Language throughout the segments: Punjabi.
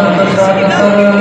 Gracias.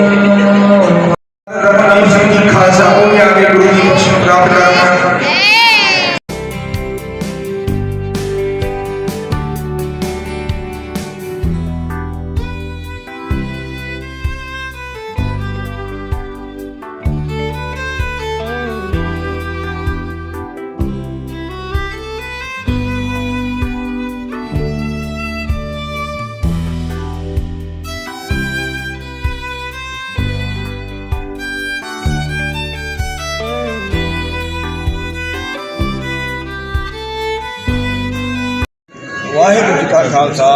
ਕਾ ਖਾਲਸਾ,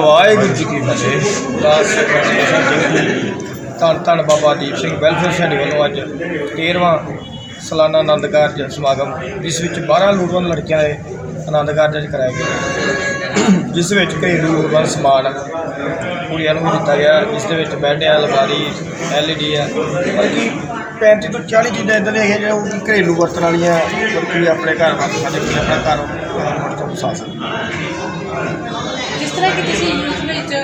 ਵਾਹਿਗੁਰੂ ਜੀ ਕੀ ਫਤਿਹ। ਦਾਸ ਸਿੰਘ ਧੰਨ ਧੰਨ ਬਾਬਾ ਦੀਪ ਸਿੰਘ ਵੈਲਫੇਅਰ ਸੋਸਾਇਟੀ ਵੱਲੋਂ ਅੱਜ 13ਵਾਂ ਸਾਲਾਨਾ ਆਨੰਦ ਕਾਰਜ ਸਮਾਗਮ, ਜਿਸ ਵਿੱਚ 12 ਲੋੜਵੰਦ ਲੜਕੀਆਂ ਦੇ ਆਨੰਦ ਕਾਰਜ ਅੱਜ ਕਰਾਇਆ ਗਿਆ ਜਿਸ ਵਿੱਚ ਘਰੇਲੂ ਲੋੜਵੰਦ ਸਮਾਨ ਕੁੜੀਆਂ ਨੂੰ ਦਿੱਤਾ ਗਿਆ, ਜਿਸ ਦੇ ਵਿੱਚ ਬੈੱਡ ਹੈ ਅਲਮਾਰੀ ਐਲਈਡੀ ਹੈ ਬਲਕਿ 35 ਤੋਂ 40 ਚੀਜ਼ਾਂ ਇਦਾਂ ਦੀਆਂ ਹੈਗੀਆਂ ਜਿਹੜੀਆਂ ਉਹ ਘਰੇਲੂ ਵਰਤਣ ਵਾਲੀਆਂ ਬਲਕਿ ਆਪਣੇ ਘਰ ਵਾਸਤੇ ਸਾਡੇ ਕੋਲ ਆਪਣਾ ਘਰ ਮੁੜ ਤੋਂ ਵਸਾ ਸਕਣ ਜਿਸ ਤਰ੍ਹਾਂ ਕਿ ਤੁਸੀਂ ਯੂਥ ਵਿੱਚ ਇੱਕ ਯੂਥ ਨੂੰ ਇੱਕ ਮੈਸੇਜ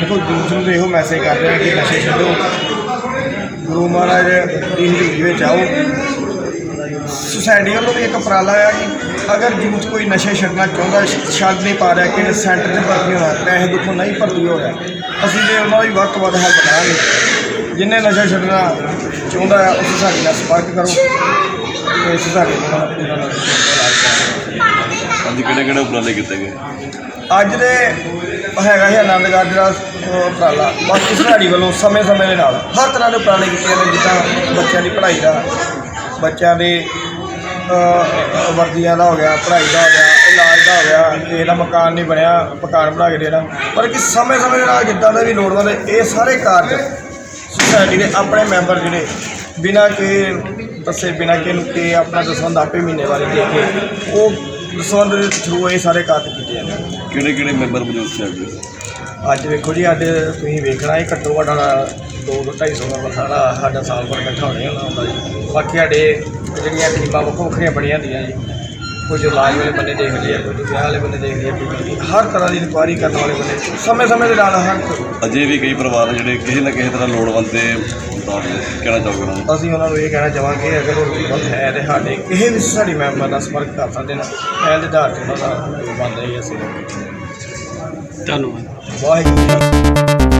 ਦੇਖੋ ਦੂਸਰੇ ਨੂੰ। ਇਹੋ ਮੈਸੇਜ ਕਰ ਰਿਹਾ ਕਿ ਨਸ਼ੇ ਛੱਡੋ। ਗੁਰੂ ਮਹਾਰਾਜ ਦੀ ਹਜ਼ੂਰੀ ਵਿੱਚ ਆਓ। ਸੁਸਾਇਟੀ ਵੱਲੋਂ ਵੀ ਇੱਕ ਉਪਰਾਲਾ ਆ ਕਿ ਅਗਰ ਯੂਥ ਕੋਈ ਨਸ਼ੇ ਛੱਡਣਾ ਚਾਹੁੰਦਾ ਛੱਡ ਨਹੀਂ ਪਾ ਰਿਹਾ ਕਿ ਸੈਂਟਰ 'ਚ ਭਰਤੀ ਹੋਣਾ, ਪੈਸੇ ਦੁੱਖੋਂ ਨਹੀਂ ਭਰਤੀ ਹੋ ਰਿਹਾ। ਅਸੀਂ ਤੇ ਉਹਨਾਂ ਦੀ ਵੱਧ ਤੋਂ ਵੱਧ ਹੈਲਪ ਕਰਾਂਗੇ। ਜਿੰਨੇ ਨਸ਼ਾ ਛੱਡਣਾ ਚਾਹੁੰਦਾ ਆ ਉਸ ਸਾਡੇ ਨਾਲ ਸੰਪਰਕ ਕਰੋ। ਤੇ ਸੁਸਾਇਟੀ ਨਾਲ ਉਹਨਾਂ ਨਾਲ ਇਲਾਜ ਕਰਾਂਗੇ ਅੱਜ ਕਿਹੜੇ ਕਿਹੜੇ ਉਪਰਾਲੇ ਕੀਤੇ ਗਏ? ਅੱਜ ਦੇ ਹੈਗਾ ਹੀ ਆਨੰਦ ਕਾਰਜ ਦਾ ਅਹ, ਉਪਰਾਲਾ। ਬਾਕੀ ਸੁਧਾੜੀ ਵੱਲੋਂ ਸਮੇਂ-ਸਮੇਂ ਦੇ ਨਾਲ ਹਰ ਤਰ੍ਹਾਂ ਦੇ ਉਪਰਾਲੇ ਕੀਤੇ ਜਾਂਦੇ ਜਿੱਦਾਂ ਬੱਚਿਆਂ ਦੀ ਪੜ੍ਹਾਈ ਦਾ ਬੱਚਿਆਂ ਦੇ ਅਹ, ਵਰਦੀਆਂ ਦਾ ਹੋ ਗਿਆ ਪੜ੍ਹਾਈ ਦਾ ਹੋ ਗਿਆ ਇਲਾਜ ਦਾ ਹੋ ਗਿਆ ਕਿਸੇ ਦਾ ਮਕਾਨ ਨਹੀਂ ਬਣਿਆ ਮਕਾਨ ਬਣਾ ਕੇ ਦੇਣਾ। ਪਰ ਕਿ ਸਮੇਂ-ਸਮੇਂ ਦੇ ਨਾਲ ਜਿੱਦਾਂ ਦੇ ਵੀ ਲੋੜਵੰਦ ਇਹ ਸਾਰੇ ਕਾਰਜ ਸੁਸਾਇਟੀ ਦੇ ਆਪਣੇ ਮੈਂਬਰ ਜਿਹੜੇ ਬਿਨਾਂ ਕਿ ਦੱਸੇ ਬਿਨਾਂ ਕਿ ਨੂੰ ਕਿ ਆਪਣਾ ਦਸਵੰਦ ਆਪੇ ਮਹੀਨੇ ਵਾਲੇ ਦੇ ਕੇ ਉਹ ਦਸਵੰਦ ਦੇ ਥਰੂ ਇਹ ਸਾਰੇ ਕਾਰਜ ਕੀਤੇ ਜਾਂਦੇ ਨੇ ਕਿਹੜੇ ਕਿਹੜੇ ਮੈਂਬਰ ਮੌਜੂਦ ਸੀ ਅੱਜ? ਅੱਜ ਵੇਖੋ ਜੀ ਅੱਜ ਤੁਸੀਂ ਵੇਖਣਾ ਇਹ ਘੱਟੋ ਘੱਟ ਸਾਡਾ ਦੋ ਤੋਂ ਢਾਈ ਸੌ ਦਾ ਸਾਡਾ ਸਾਡਾ ਸਾਲ ਭਰ ਇਕੱਠਾ ਹੋਣੇ ਹੁੰਦਾ ਜੀ। ਬਾਕੀ ਸਾਡੇ ਜਿਹੜੀਆਂ ਟੀਮਾਂ ਵੱਖੋ ਵੱਖਰੀਆਂ ਬਣੀਆਂ ਹੁੰਦੀਆਂ ਜੀ। ਕੁਝ ਇਲਾਜ ਵਾਲੇ ਬੰਦੇ ਦੇਖਦੇ ਆ ਕੁਝ ਵਿਆਹ ਵਾਲੇ ਬੰਦੇ ਦੇਖਦੇ ਆ ਕੋਈ ਹਰ ਤਰ੍ਹਾਂ ਦੀ ਇਨਕੁਆਇਰੀ ਕਰਨ ਵਾਲੇ ਬੰਦੇ ਸਮੇਂ ਸਮੇਂ ਦੇ ਨਾਲ ਹਰ ਅਜੇ ਵੀ ਕਈ ਪਰਿਵਾਰ ਆ ਜਿਹੜੇ ਕਿਸੇ ਨਾ ਕਿਸੇ ਤਰ੍ਹਾਂ ਲੋੜਵੰਦ ਦੱਸ ਕਹਿਣਾ ਚਾਹੋਗੇ ਉਹਨਾਂ ਨੂੰ? ਅਸੀਂ ਉਹਨਾਂ ਨੂੰ ਇਹ ਕਹਿਣਾ ਚਾਹਾਂਗੇ ਅਗਰ ਉਹ ਲੋੜਵੰਦ ਹੈ ਤੇ ਸਾਡੇ ਕਿਸੇ ਵੀ ਸਾਡੀ ਮੈਂਬਰ ਨਾਲ ਸੰਪਰਕ ਕਰ ਸਕਦੇ ਨੇ ਪਹਿਲ ਦੇ ਆਧਾਰ ਤੇ ਉਹਨਾਂ ਦਾ ਬੰਦ ਹੈ ਅਸੀਂ ਧੰਨਵਾਦ। ਵਾਹਿਗੁਰੂ ਜੀ